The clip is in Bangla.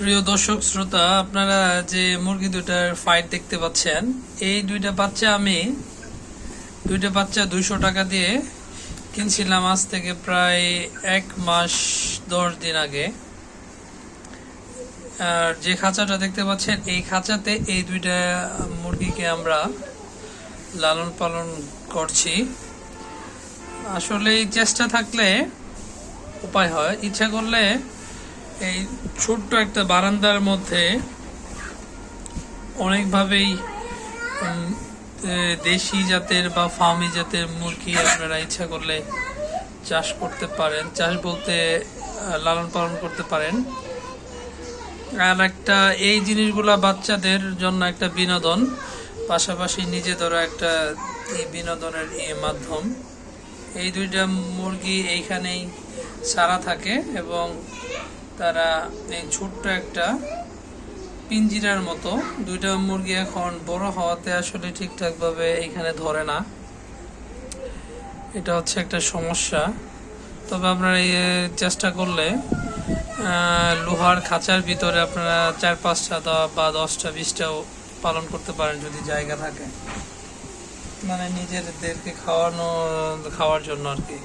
প্রিয় দর্শক, শ্রোতা, আপনারা যে মুরগি দুটার ফাইট দেখতে পাচ্ছেন, এই দুইটা বাচ্চা আমি দুইটা বাচ্চা দুইশো টাকা দিয়ে কিনছিলাম আজ থেকে প্রায় এক মাস দশ দিন আগে। আর যে খাঁচাটা দেখতে পাচ্ছেন, এই খাঁচাতে এই দুইটা মুরগিকে আমরা লালন পালন করছি। আসলে চেষ্টা থাকলে উপায় হয়। ইচ্ছা করলে এই ছোট্ট একটা বারান্দার মধ্যে অনেকভাবেই দেশি জাতের বা ফার্মি জাতের মুরগি আপনারা ইচ্ছা করলে চাষ করতে পারেন। চাষ বলতে লালন পালন করতে পারেন। আর একটা, এই জিনিসগুলা বাচ্চাদের জন্য একটা বিনোদন। পাশাপাশি নিজেদেরও একটা এই বিনোদনের মাধ্যম। এই দুইটা মুরগি এইখানেই সারা থাকে এবং তারা এই ছোট্ট একটা পিঞ্জিরার মতো দুইটা মুরগি এখন বড় হওয়াতে আসলে ঠিকঠাকভাবে এখানে ধরে না। এটা হচ্ছে একটা সমস্যা। তবে আপনারা এই চেষ্টা করলে লোহার খাঁচার ভিতরে আপনারা চার পাঁচটা বা দশটা, বিশটাও পালন করতে পারেন যদি জায়গা থাকে। মানে নিজেদেরকে খাওয়ানো, খাওয়ার জন্য আর কি।